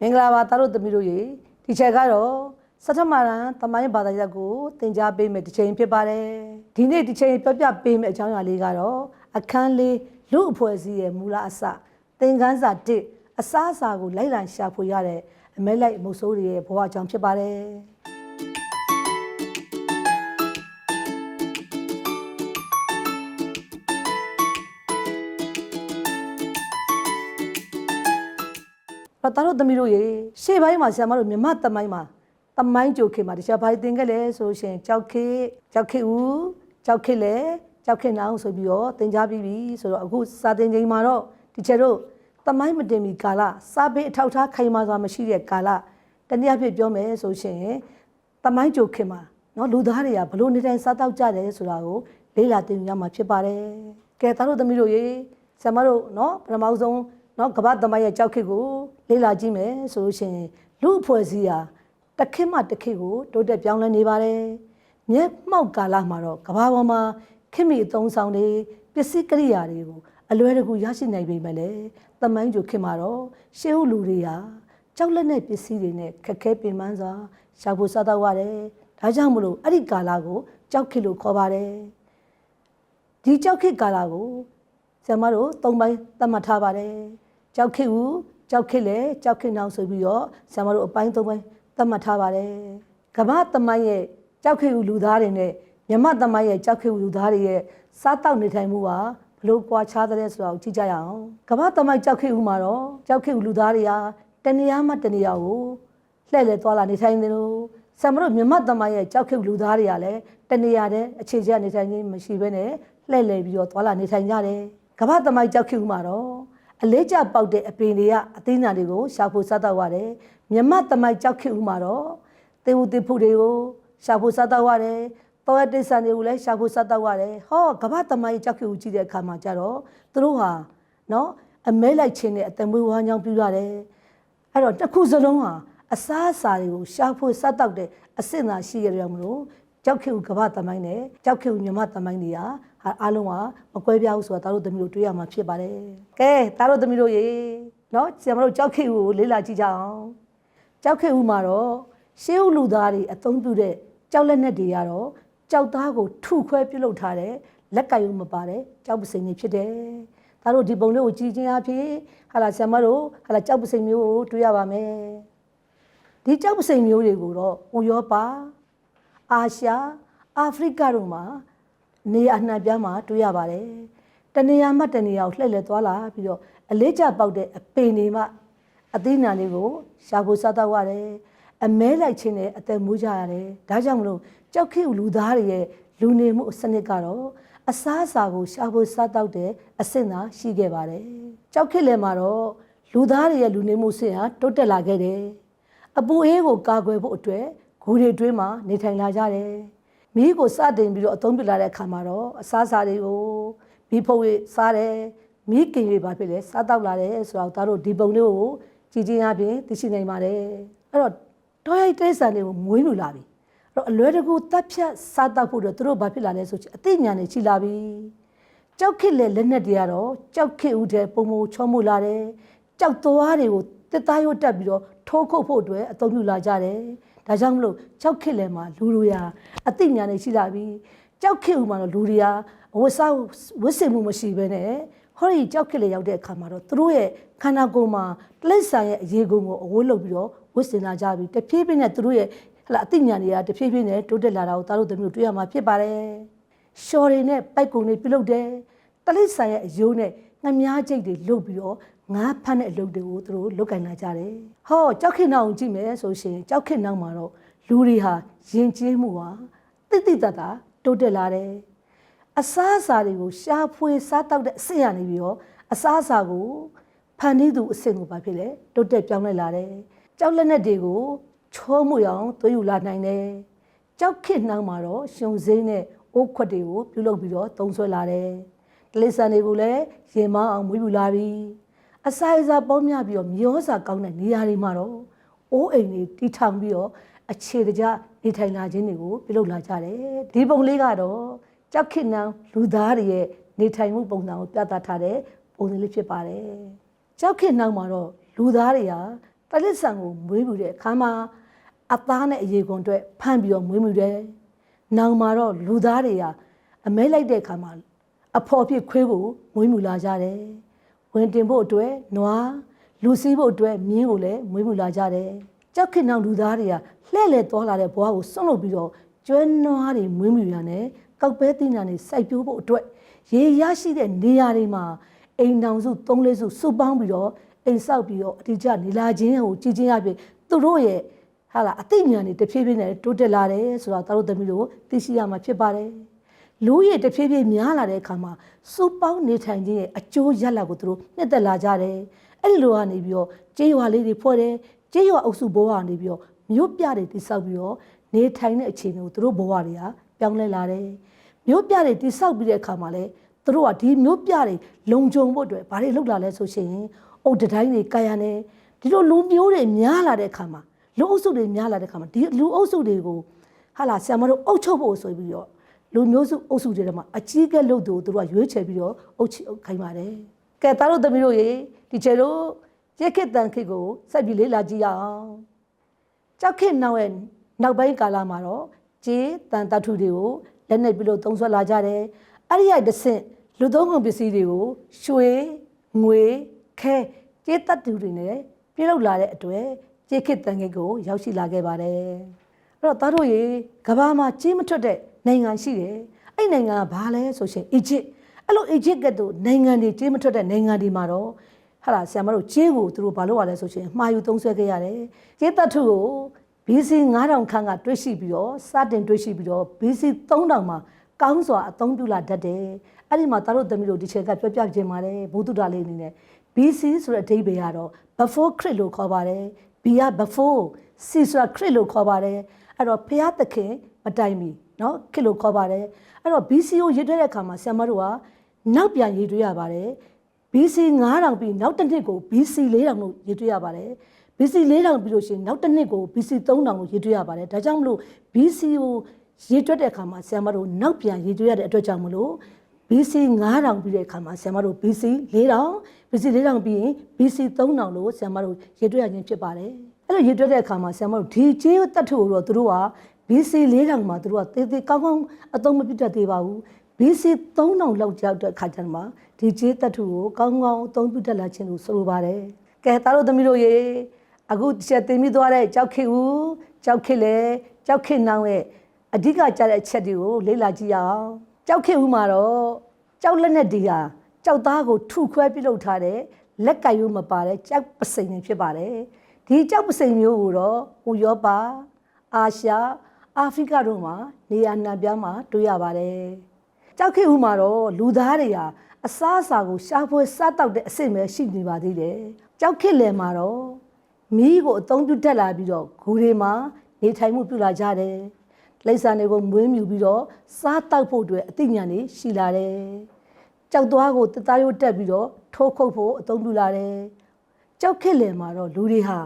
မင်္ဂလာပါသားတို့သမီးတို့ရေဒီချက်ကတော့စထမရန်တမိုင်းဘာသာရပ်ကိုသင်ကြားပေးမယ်ဒီချိန်ဖြစ်ပါတယ်ဒီနေ့ဒီချိန်ပြပြပေးမယ်အကြောင်းအရာလေးကတော့အခန်းလေးလူအဖွဲ့အစည်းရဲ့မူလအစသင်ခန်းစာ1အစားအစာကိုလိုက်လံရှာဖွေရတဲ့အမဲလိုက်မုတ်ဆိုးတွေရဲ့ဘဝအကြောင်းဖြစ်ပါတယ် တော့တားတို့သမီးတို့ရေရှေ့ပိုင်းမှာဆရာမတို့မြမတမိုင်းမှာတမိုင်းကြိုခေမှာတခြားဘာတွေသင်ခဲ့လဲဆိုလို့ရှိရင်ကြောက်ခေကြောက်ခေဦးကြောက်ခေလဲကြောက်ခေနောင်ဆိုပြီးတော့သင်ကြားပြီးပြီဆိုတော့အခုစာသင်ချိန်မှာတော့ဒီချက်တို့တမိုင်းမတင်မီကာလစာပေအထောက်ထားခိုင်မာစွာမရှိတဲ့ကာလတနည်းအားဖြင့်ပြောမယ်ဆိုရှင်တမိုင်းကြိုခေမှာနော်လူသားတွေကဘလို့နေတိုင်းစားတောက်ကြတယ်ဆိုတာကိုလေ့လာသင်ရမှာဖြစ်ပါတယ်ကဲတားတို့သမီးတို့ရေဆရာမတို့နော်ပထမဆုံး နော်ကမ္ဘာသမိုင်းရဲ့ကြောက်ခေတ်ကိုလေ့လာကြည့်မယ်ဆိုလို့ရှိရင်လူအဖွဲ့အစည်းဟာတစ်ခေတ်မှတစ်ခေတ်ကိုတိုးတက်ပြောင်းလဲနေပါတယ်။မြက်မှောက်ကာလမှာတော့ကမ္ဘာပေါ်မှာခေတ်မီအသုံးဆောင်တွေပစ္စည်းကိရိယာတွေကိုအလွယ်တကူရရှိနိုင်ပေမဲ့လည်းသမိုင်းကြိုခေတ်မှာတော့ရှေးဦးလူတွေဟာကြောက်လက်တဲ့ပစ္စည်းတွေနဲ့ခက်ခဲပင်ပန်းစွာရှာဖွေစားတော့ရတယ်။ဒါကြောင့်မလို့အဲ့ဒီကာလကိုကြောက်ခေတ်လို့ခေါ်ပါတယ်။ဒီကြောက်ခေတ်ကာလကိုဆရာမတို့သုံးပိုင်းသတ်မှတ်ထားပါတယ်။ ကြောက်ခေဦးကြောက်ခေလည်းကြောက်ခေနောက်ဆိုပြီးတော့ဆရာမတို့အပိုင်းသုံးပိုင်းသတ်မှတ်ထားပါတယ်။ကမ္ဘာသမိုင်းရဲ့ကြောက်ခေဦးလူသားတွေနဲ့မြမသမိုင်းရဲ့ကြောက်ခေဦးလူသားတွေရဲ့စားတောက်နေထိုင်မှုဟာဘလို့ကွာခြားတဲ့ဆိုတာကိုကြည့်ကြရအောင်။ကမ္ဘာသမိုင်းကြောက်ခေဦးမှာတော့ကြောက်ခေဦးလူသားတွေဟာတနေရာမှတနေရာကိုလှည့်လည်သွားလာနေထိုင်တယ်လို့ဆရာမတို့မြမသမိုင်းရဲ့ကြောက်ခေဦးလူသားတွေကလည်းတနေရာတဲ့အခြေချနေထိုင်ခြင်းမရှိဘဲနဲ့လှည့်လည်ပြီးတော့သွားလာနေထိုင်ကြတယ်။ကမ္ဘာသမိုင်းကြောက်ခေဦးမှာတော့ အလေးကျပေါက်တဲ့အပင်တွေကအသီးနှံတွေကိုရှာဖွေစားတော့ရတယ်မြမသမိုင်းကြောက်ခေဦးမှာတော့တေဝတေဖို့တွေကိုရှာဖွေစားတော့ရတယ်တောရတိဆန်တွေကိုလည်းရှာဖွေစားတော့ရတယ်ဟောကမ္ဘာသမိုင်းကြောက်ခေဦးကြည့်တဲ့အခါမှာကြတော့သူတို့ဟာနော်အမဲလိုက်ခြင်းနဲ့အတမွေးဝါးချောင်းပြရတယ်အဲ့တော့တစ်ခုစလုံးဟာအစားအစာတွေကိုရှာဖွေစားတော့တဲ့အစစ်အသာရှိကြရမလို့ကြောက်ခေဦးကမ္ဘာသမိုင်းနဲ့ကြောက်ခေဦးမြမသမိုင်းတွေဟာဟာ အားလုံးကမကွဲပြားဘူးဆိုတာတို့သမီးတို့တွေ့ရမှာဖြစ်ပါတယ်။ကဲတို့သမီးတို့ရေနော်ဆရာမတို့ကြောက်ခေဦးကိုလေ့လာကြည့်ကြအောင်။ကြောက်ခေဦးမှာတော့ရှေးဦးလူသားတွေအသုံးပြုတဲ့ကြောက်လက်နက်တွေကတော့ကြောက်သားကိုထုခွဲပြုတ်လုထားတဲ့လက်ကရုံမပါတဲ့ကြောက်ပစိန်တွေဖြစ်တယ်။ဒါတို့ဒီပုံလေးကိုကြည့်ချင်းအဖြစ်ဟာလာဆရာမတို့ဟာလာကြောက်ပစိန်မျိုးကိုတွေ့ရပါမယ်။ဒီကြောက်ပစိန်မျိုးတွေကိုတော့ဥရောပအာရှအာဖရိကတို့မှာ နေရာနှံ့ပြားမှာတွေ့ရပါတယ်။တနေရာမှတနေရာကိုလှည့်လည်သွားလာပြီးတော့အလေးကျပေါက်တဲ့အပင်တွေမှအသီးနှံလေးကိုရှာဖို့စားတော့ရတယ်။အမဲလိုက်ခြင်းနဲ့အသက်မွေးကြရတယ်။ဒါကြောင့်မလို့ကြောက်ခေလူသားတွေရဲ့လူနေမှုစနစ်ကတော့အစားအစာကိုရှာဖို့စားတော့တဲ့အဆင့်သာရှိခဲ့ပါတယ်။ကြောက်ခေလည်းမှာတော့လူသားတွေရဲ့လူနေမှုစင်ဟာတိုးတက်လာခဲ့တယ်။အပူအေးကိုကာကွယ်ဖို့အတွက်ဂူတွေတွင်းမှာနေထိုင်လာကြတယ်။ မီးကိုစတင်ပြီးတော့အသုံးပြုလာတဲ့အခါမှာတော့အစားအစာတွေကိုမီးဖုတ်ရစားတယ်မီးကင်ရပါဖြစ်လေစားတော့လာတယ်ဆိုတော့ဒါတို့ဒီပုံလေးကိုကြည်ချင်းအပြင်သိရှိနိုင်ပါတယ်အဲ့တော့တော်ရိုက်တိရစ္ဆာန်တွေကိုမွေးမြူလာပြီအဲ့တော့အလွယ်တကူတပ်ဖြတ်စားတော့ဖို့တော့သူတို့ဘာဖြစ်လာလဲဆိုချင်အသိဉာဏ်နဲ့ရှိလာပြီကြောက်ခစ်လေလက်နဲ့တွေကတော့ကြောက်ခစ်ဦးတဲ့ပုံမချောမှုလာတယ်ကြောက်သွားတွေကိုတစ်သားရုပ်တက်ပြီးတော့ထိုးခုတ်ဖို့အတွက်အသုံးပြုလာကြတယ် ဒါကြောင့်မလို့ကြောက်ခစ်လဲမှာလူတို့ရာအသိဉာဏ်နဲ့ရှိလာပြီကြောက်ခစ်ဦးမှာတော့လူတွေရာဝတ်စားဝတ်ဆင်မှုမရှိဘဲနဲ့ဟောဒီကြောက်ခစ်လေရောက်တဲ့အခါမှာတော့သူတို့ရဲ့ခန္ဓာကိုယ်မှာတလိษံရဲ့အရေးကုန်ကိုအဝတ်လုပ်ပြီးတော့ဝတ်ဆင်လာကြပြီတဖြည်းဖြည်းနဲ့သူတို့ရဲ့ဟလာအသိဉာဏ်တွေကတဖြည်းဖြည်းနဲ့တိုးတက်လာတာကိုသားတို့သမီးတို့တွေ့ရမှာဖြစ်ပါတယ်ရှော်တွေနဲ့ပိုက်ကုံတွေပြုလုပ်တယ်တလိษံရဲ့အယိုးနဲ့ငမားကြိတ်တွေလုပ်ပြီးတော့ ငါးဖတ်တဲ့အလုပ်တွေကိုသူတို့လုပ်ကင်လာကြတယ်ဟောကြောက်ခစ်နောက်ကြည့်မယ်ဆိုရှင်ကြောက်ခစ်နောက်မှာတော့လူတွေဟာယဉ်ကျေးမှုဟာတိတိတတ်တာတိုးတက်လာတယ်အစားအစာတွေကိုရှာဖွေစားတောက်တဲ့အဆင့်ရနေပြီးတော့အစားအစာကိုဖန်တီးသူအဆင့်ကိုဘာဖြစ်လဲတိုးတက်ပြောင်းလဲလာတယ်ကြောက်လက်နက်တွေကိုချောမှုအောင်သွေးယူလာနိုင်တယ်ကြောက်ခစ်နှောင်းမှာတော့ရှင်စိမ့်နဲ့အိုးခွက်တွေကိုပြုလုပ်ပြီးတော့တုံးဆွဲလာတယ်တလိဆန်တွေကိုလည်းရင်မအောင်မွေးယူလာပြီ အစာအစာပေါများပြီးတော့မျောစာကောင်းတဲ့နေရာတွေမှာတော့အိုးအိမ်တွေတီထောင်ပြီးတော့အခြေတကျနေထိုင်လာခြင်းတွေကိုပြုလုပ်လာကြတယ်ဒီပုံလေးကတော့ကြောက်ခစ်နှောင်းလူသားတွေရဲ့နေထိုင်မှုပုံစံကိုပြသထားတဲ့ပုံစံလေးဖြစ်ပါတယ်ကြောက်ခစ်နှောင်းမှာတော့လူသားတွေဟာတလစ်ဆန်ကိုမွေးမှုတဲ့အခါမှာအသားနဲ့အရေခွန်အတွက်ဖမ်းပြီးတော့မွေးမှုတယ်။နောင်မှာတော့လူသားတွေကအမဲလိုက်တဲ့အခါမှာအဖော်ဖြစ်ခွေးကိုမွေးမှုလာကြတယ်။ ဝင်တင်ဖို့အတွက်နွားလူစည်းဖို့အတွက်မြင်းကိုလည်းမွေးမှုလာကြတယ်။ကြောက်ခင်နောင်လူသားတွေကလှဲ့လေသွားလာတဲ့ဘဝကိုစွန့်လို့ပြီးတော့ကျွဲနွားတွေမွေးမှုရနဲ့ကောက်ပဲတိနာနေစိုက်ပျိုးဖို့အတွက်ရေရရှိတဲ့နေရာတွေမှာအိမ်တောင်စု၃လေးစုစုပေါင်းပြီးတော့အိမ်ဆောက်ပြီးတော့အတိအကျနေလာခြင်းကိုကြည်ချင်းရပြီသူတို့ရဲ့ဟာလာအသိဉာဏ်တွေတဖြည်းဖြည်းနဲ့တိုးတက်လာတယ်ဆိုတာတို့သမီးတို့သိရှိရမှာဖြစ်ပါတယ် လူရည်တဖြည်းဖြည်းများလာတဲ့အခါမှာစုပေါင်းနေထိုင်ခြင်းရဲ့အကျိုးရလဒ်ကိုသူတို့နှစ်သက်လာကြတယ်အဲ့ဒီလိုကနေပြီးတော့ကြေးရွာလေးတွေဖွဲ့တယ်ကြေးရွာအုပ်စုဘဝကနေပြီးတော့မြို့ပြတွေတိဆောက်ပြီးတော့နေထိုင်တဲ့အခြေအနေကိုသူတို့ဘဝတွေကပြောင်းလဲလာတယ်မြို့ပြတွေတိဆောက်ပြီးတဲ့အခါမှာလည်းသူတို့ကဒီမြို့ပြတွေလုံခြုံဖို့အတွက်ဘာတွေလုပ်လာလဲဆိုရှင်အုတ်တတိုင်းတွေကာယနဲ့ဒီလိုလူမျိုးတွေများလာတဲ့အခါမှာလူအုပ်စုတွေများလာတဲ့အခါမှာဒီလူအုပ်စုတွေကိုဟာလာဆရာမတို့အုပ်ချုပ်ဖို့ဆိုပြီးတော့ လူမျိုးစုအုပ်စုတွေထဲမှာအကြီးကဲလို့သူတို့ကရွေးချယ်ပြီးတော့အုပ်ချအုပ်ခိုင်းပါတယ်ကဲသားတို့သမီးတို့ရေဒီချေတို့ရက်ခစ်တန်ခစ်ကိုဆက်ပြီးလေ့လာကြည့်ရအောင်ကြောက်ခစ်နောက်ရဲ့နောက်ပိုင်းကာလမှာတော့ဂျေးတန်တထုတွေကိုလက်နဲ့ပြီးလို့သုံးဆွဲလာကြတယ်အဲ့ဒီရိုက်တစ်ဆင့်လူသုံးကုန်ပစ္စည်းတွေကိုရွှေငွေခဲကျေးတတ်တူတွေနဲ့ပြုလုပ်လာတဲ့အတွက်ကျေးခစ်တန်ခစ်ကိုရောက်ရှိလာခဲ့ပါတယ်အဲ့တော့သားတို့ရေကဘာမှာကျေးမထွက်တဲ့ နိုင်ငံရှိတယ်အဲ့နိုင်ငံကဘာလဲဆိုရှင်အီဂျစ်အဲ့လိုအီဂျစ်ကတို့နိုင်ငံတွေကျေးမထွက်တဲ့နိုင်ငံတွေမှာတော့ဟာလာဆရာမတို့ကျေးကိုသူတို့ဘာလို့ရလဲဆိုရှင်မှာယူသုံးဆွဲခဲ့ရတယ်ကျေးတတ်ထုကို BC 9000ခန်းကတွဲရှိပြီးတော့စတင်တွဲရှိပြီးတော့ BC 3000မှာကောင်းစွာအသုံးပြုလာတတ်တယ်။အဲ့ဒီမှာတတို့သမီးတို့ဒီချက်ကပြောပြခြင်းပါတယ်ဘုဒ္ဓတာလေးအနေနဲ့ BC ဆိုတဲ့အဓိပ္ပာယ်ကတော့ before Christ လို့ခေါ်ပါတယ်။ B က before C ဆိုတာ Christ လို့ခေါ်ပါတယ်။အဲ့တော့ဖျားသခင်မတိုင်မီ နော်ခစ်လို့ခေါ်ပါတယ်။အဲ့တော့ BC ကိုရေးတွဲတဲ့အခါမှာဆရာမတို့ကနောက်ပြန်ရေးတွဲရပါတယ်။ BC 9000ပြီးနောက်တစ်နှစ်ကို BC 4000လို့ရေးတွဲရပါတယ်။ BC 4000ပြီးလို့ရှိရင်နောက်တစ်နှစ်ကို BC 3000ကိုရေးတွဲရပါတယ်ဒါကြောင့်မလို့ BC ကိုရေးတွက်တဲ့အခါမှာဆရာမတို့နောက်ပြန်ရေးတွဲရတဲ့အတွက်ကြောင့်မလို့ BC 9000ပြီးတဲ့အခါမှာဆရာမတို့ BC 4000 BC 4000ပြီးရင် BC 3000လို့ဆရာမတို့ရေးတွက်ရခြင်းဖြစ်ပါတယ်အဲ့လိုရေးတွက်တဲ့အခါမှာဆရာမတို့ဒီကျေးတတ်ထုကိုတော့သူတို့က BC 4000မှာသူတို့ကတေးသေးကောင်းကောင်းအသုံးမပြတတ်သေးပါဘူး BC 3000လောက်ကြောက်တဲ့အခါကျမှဒီကျေးတတ်ထုကိုကောင်းကောင်းအသုံးပြုတတ်လာခြင်းလို့ဆိုလိုပါတယ်ကဲသားတို့သမီးတို့ရေအခုချက်တင်ပြီးသွားတဲ့ကြောက်ခေဦးကြောက်ခေလေကြောက်ခေနောင်ရဲ့အဓိကကြတဲ့အချက်တွေကိုလေ့လာကြည့်ရအောင်ကြောက်ခေဦးမှာတော့ကြောက်လက်နဲ့ဒီဟာကြောက်သားကိုထုခွဲပြုလုပ်ထားတဲ့လက်ကရိုးမပါတဲ့ကြောက်ပစိန်တွေဖြစ်ပါတယ်ဒီကြောက်ပစိန်မျိုးကိုတော့ဥရောပအာရှ အာဖရိကတို့မှာနေရာနှံပြားမှာတွေ့ရပါတယ်ကြောက်ခေဦးမှာတော့လူသားတွေဟာအစားအစာကိုရှားဖွေစားတောက်တဲ့အဆင့်ပဲရှိနေပါသေးတယ်ကြောက်ခေလယ်မှာတော့မီးကိုအသုံးပြုတက်လာပြီးတော့ဂူတွေမှာနေထိုင်မှုပြုလာကြတယ်။လိမ့်စာတွေကိုမွေးမြူပြီးတော့စားတောက်ဖို့အတွက်အသိဉာဏ်တွေရှိလာတယ်။ကြောက်သွားကိုတသားရိုးတက်ပြီးတော့ထိုးခုတ်ဖို့အသုံးပြုလာတယ်။ကြောက်ခက်လယ်မှာတော့လူတွေဟာ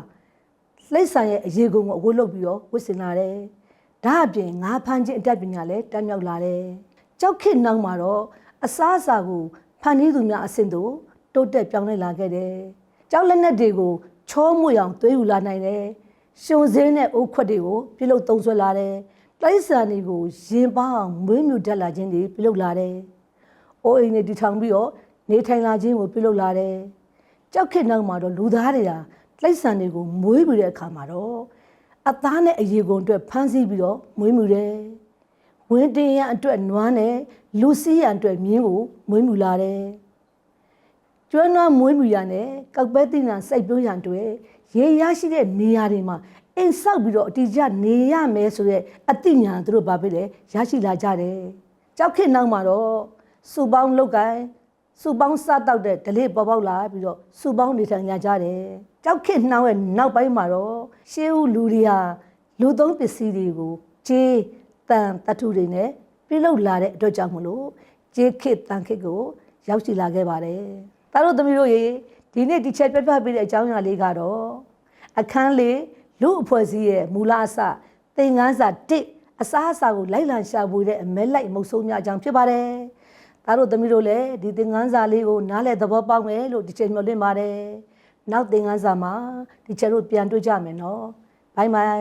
လိမ့်စာရဲ့အရေးကုန်ကိုအဝတ်လုပ်ပြီးတော့ဝတ်ဆင်လာတယ်။ ဒါအပြင်ငါးဖမ်းခြင်းအတတ်ပညာလည်းတတ်မြောက်လာတယ်။ကြောက်ခက်နောက်မှာတော့အစားအစာကိုဖန်တီးသူများအဆင့်သို့တိုးတက်ပြောင်းလဲလာခဲ့တယ်။ကြောက်လက်နက်တွေကိုချောမွေအောင်သွေးယူလာနိုင်တယ်။ရှင်စင်းနဲ့အိုးခွက်တွေကိုပြုလုပ်သုံးဆွဲလာတယ်။တိရစ္ဆာန်တွေကိုရင်ပအောင်မွေးမြူတတ်လာခြင်းတွေပြုလုပ်လာတယ်။အိုးအိမ်တွေတည်ထောင်ပြီးတော့နေထိုင်လာခြင်းကိုပြုလုပ်လာတယ်။ကြောက်ခက်နောက်မှာတော့လူသားတွေဟာတိရစ္ဆာန်တွေကိုမွေးပြီးတဲ့အခါမှာတော့ အသားနဲ့အရေကုန်အတွက်ဖမ်းဆီးပြီးတော့မွေးမြူတယ်။ဝင်းတင်ရန်အတွက်နွားနဲ့လူစီးရန်အတွက်မြင်းကိုမွေးမြူလာတယ်။ကျွမ်းနွားမွေးမြူရနဲ့ကောက်ပဲတိနာစိုက်ပျိုးရန်အတွက်ရေရရှိတဲ့နေရာတွေမှာအိမ်ဆောက်ပြီးတော့အတိအကျနေရမယ်ဆိုတဲ့အသိဉာဏ်သူတို့ဘာဖြစ်လဲရရှိလာကြတယ်။ကြောက်ခေနောက်မှာတော့စုပေါင်းလုတ်ကိုင်းစုပေါင်းစားတောက်တဲ့ဒလေးပေါ်ပေါက်လာပြီးတော့စုပေါင်းနေထိုင်ကြကြတယ်။ ကြောက်ခေနှောင်းရဲ့နောက်ပိုင်းမှာတော့ရှေးဦးလူတွေဟာလူသုံးပစ္စည်းတွေကိုခြေတန်တထုတွေနဲ့ပြုလုပ်လာတဲ့အတွက်ကြောင့်မလို့ခြေခေတန်ခေကိုရောက်ရှိလာခဲ့ပါတယ်။ဒါတို့သမီးတို့ရေဒီနေ့ဒီချက်ပြပြပေးတဲ့အကြောင်းအရာလေးကတော့အခန်းလေးလူအဖွဲ့အစည်းရဲ့မူလအစသင်ခန်းစာ1အစားအစာကိုလိုက်လံရှာဖွေတဲ့အမဲလိုက်မုတ်ဆိုးများအကြောင်းဖြစ်ပါတယ်။ဒါတို့သမီးတို့လည်းဒီသင်ခန်းစာလေးကိုနားလည်သဘောပေါက်မယ်လို့ဒီချိန်မျှော်လင့်ပါတယ်။ နောက်သင်ခန်းစာမှာဒီချက်တို့ပြန်တွေ့ကြမယ်နော်ဘိုင်ဘိုင်